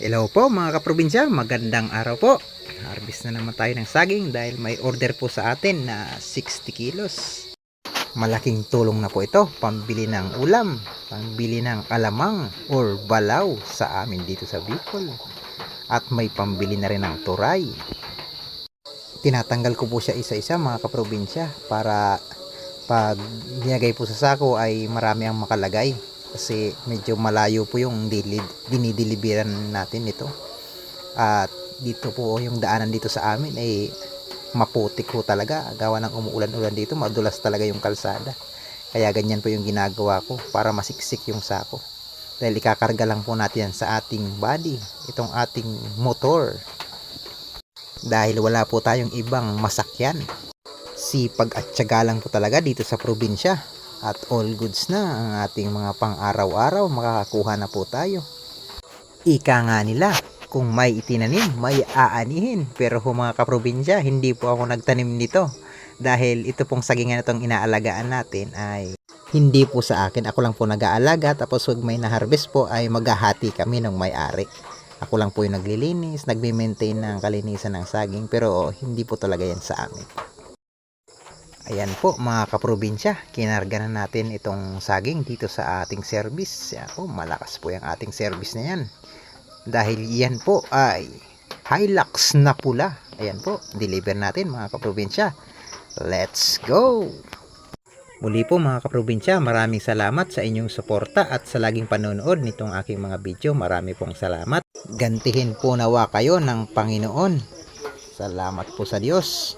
Hello po mga kaprobinsya, magandang araw po. Harvest na naman tayo ng saging dahil may order po sa atin na 60 kilos. Malaking tulong na po ito, pambili ng ulam, pambili ng alamang or balaw sa amin dito sa Bicol. At may pambili na rin ng turay. Tinatanggal ko po siya isa-isa mga kaprobinsya para pag nilagay po sa sako ay marami ang makalagay kasi medyo malayo po yung dili- dinideliveran natin ito. At dito po yung daanan dito sa amin ay maputik po talaga. Gawa ng umuulan-ulan dito madulas talaga yung kalsada. Kaya ganyan po yung ginagawa ko para masiksik yung sako. Dahil ikakarga lang po natin yan sa ating body itong ating motor. Dahil wala po tayong ibang masakyan. Sipag at lang po talaga dito sa probinsya at all goods na ang ating mga pang-araw-araw makakakuha na po tayo. Ika nga nila, kung may itinanim, may aanihin. Pero ho mga kaprobinsya, hindi po ako nagtanim nito. Dahil ito pong sagingan na itong inaalagaan natin ay hindi po sa akin. Ako lang po nag-aalaga tapos wag may na-harvest po ay maghahati kami ng may-ari. Ako lang po yung naglilinis, nagme-maintain ng kalinisan ng saging pero hindi po talaga yan sa amin. Ayan po mga kaprobinsya, kinarga na natin itong saging dito sa ating service. Yan po, malakas po yung ating service na yan. Dahil yan po ay Hilux na pula. Ayan po, deliver natin mga kaprobinsya. Let's go! Muli po mga kaprobinsya, maraming salamat sa inyong suporta at sa laging panonood nitong aking mga video. Marami pong salamat. Gantihin po nawa kayo ng Panginoon. Salamat po sa Diyos.